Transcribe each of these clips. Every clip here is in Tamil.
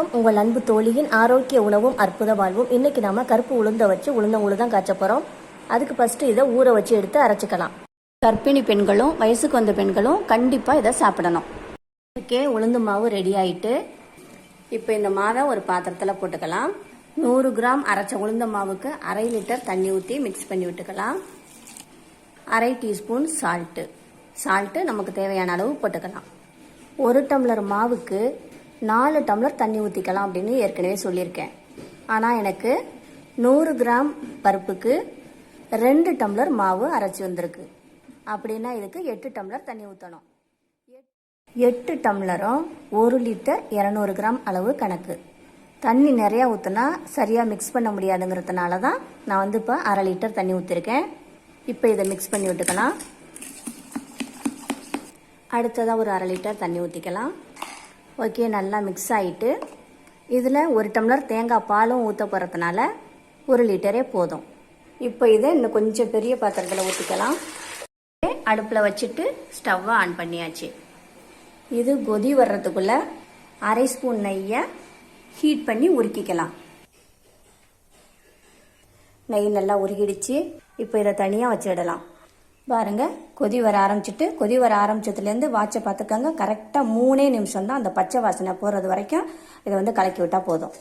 வணக்கம். உங்கள் அன்பு தோழியின் ஆரோக்கிய உணவும் அற்புத வாழ்வும். இன்னைக்கு நாம கருப்பு உளுந்த வச்சு உளுந்தங்குழு தான் காய்ச்ச போறோம். அதுக்கு ஃபர்ஸ்ட் இதை ஊற வச்சு எடுத்து அரைச்சிக்கலாம். கர்ப்பிணி பெண்களும் வயசுக்கு வந்த பெண்களும் கண்டிப்பாக இதை சாப்பிடணும். ஓகே உளுந்து மாவு ரெடி ஆயிட்டு இப்போ இந்த மாவை ஒரு பாத்திரத்தில் போட்டுக்கலாம். நூறு கிராம் அரைச்ச உளுந்த மாவுக்கு அரை லிட்டர் தண்ணி ஊற்றி மிக்ஸ் பண்ணி விட்டுக்கலாம். அரை டீஸ்பூன் சால்ட்டு சால்ட்டு நமக்கு தேவையான அளவு போட்டுக்கலாம். ஒரு டம்ளர் மாவுக்கு நாலு டம்ளர் தண்ணி ஊற்றிக்கலாம் அப்படின்னு ஏற்கனவே சொல்லியிருக்கேன். ஆனால் எனக்கு நூறு கிராம் பருப்புக்கு ரெண்டு டம்ளர் மாவு அரைச்சி வந்திருக்கு. அப்படின்னா இதுக்கு எட்டு டம்ளர் தண்ணி ஊற்றணும் எட்டு டம்ளரும் ஒரு லிட்டர் இரநூறு கிராம் அளவு கணக்கு. தண்ணி நிறையா ஊற்றினா சரியாக மிக்ஸ் பண்ண முடியாதுங்கிறதுனால தான் நான் வந்து இப்போ அரை லிட்டர் தண்ணி ஊற்றிருக்கேன் இப்போ இதை மிக்ஸ் பண்ணி விட்டுக்கலாம். அடுத்ததாக ஒரு அரை லிட்டர் தண்ணி ஊற்றிக்கலாம் ஓகே நல்லா மிக்ஸ் ஆகிட்டு இதில் ஒரு டம்ளர் தேங்காய் பாலும் ஊற்ற போகிறதுனால ஒரு லிட்டரே போதும். இப்போ இதை இன்னும் கொஞ்சம் பெரிய பாத்திரத்தில் ஊற்றிக்கலாம் அடுப்பில் வச்சுட்டு ஸ்டவ்வை ஆன் பண்ணியாச்சு. இது கொதி வர்றதுக்குள்ளே அரை ஸ்பூன் நெய்யை ஹீட் பண்ணி உருக்கிக்கலாம். நெய் நல்லா உருகிடுச்சு. இப்போ இதை தனியாக வச்சிடலாம். பாருங்க. கொதி வர ஆரம்பிச்சிட்டு கொதி வர ஆரம்பிச்சதுலேருந்து வாட்சை பார்த்துக்கோங்க. கரெக்டாக மூணே நிமிஷம் தான் அந்த பச்சை வாசனை போகிறது வரைக்கும் இதை வந்து கலக்கி விட்டால் போதும்.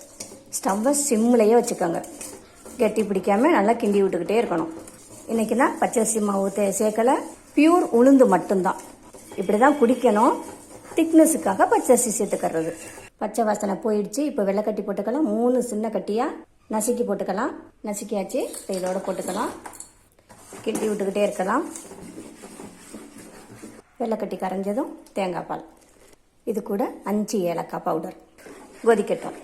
ஸ்டவ்வை சிம்லேயே வச்சுக்கோங்க. கெட்டி பிடிக்காமல் நல்லா கிண்டி விட்டுக்கிட்டே இருக்கணும். இன்றைக்கி தான் பச்சரிசி மாவு சேர்க்கலை. பியூர் உளுந்து மட்டும்தான். இப்படி தான் குடிக்கணும் திக்னஸுக்காக பச்சரிசி சேர்த்துக்கிறது. பச்சை வாசனை போயிடுச்சு. இப்போ வெள்ளைக்கட்டி போட்டுக்கலாம். மூணு சின்ன கட்டியாக நசுக்கி போட்டுக்கலாம். நசுக்கியாச்சு. இப்போ இதோட போட்டுக்கலாம். கிண்டி விட்டுக்கிட்டே இருக்கலாம். வெள்ளைக்கட்டி கரைஞ்சதும் தேங்காய் பால். இது கூட அஞ்சு ஏலக்காய் பவுடர் கொதிக்கட்டும்.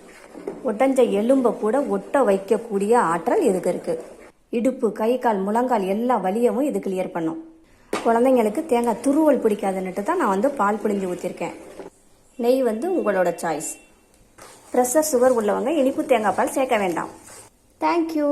ஒட்டஞ்ச எலும்பை கூட ஒட்ட வைக்கக்கூடிய ஆற்றல் இதுக்கு இருக்குது இடுப்பு கை கால் முழங்கால் எல்லா வலியவும் இது கிளியர் பண்ணும். குழந்தைங்களுக்கு தேங்காய் துருவல் பிடிக்காதுன்னுட்டு தான் நான் வந்து பால் பிழிஞ்சு ஊற்றிருக்கேன் நெய் வந்து உங்களோட சாய்ஸ் ப்ரெஷர் சுகர் உள்ளவங்க இனிப்பு தேங்காய் பால் சேர்க்க வேண்டாம். தேங்க்யூ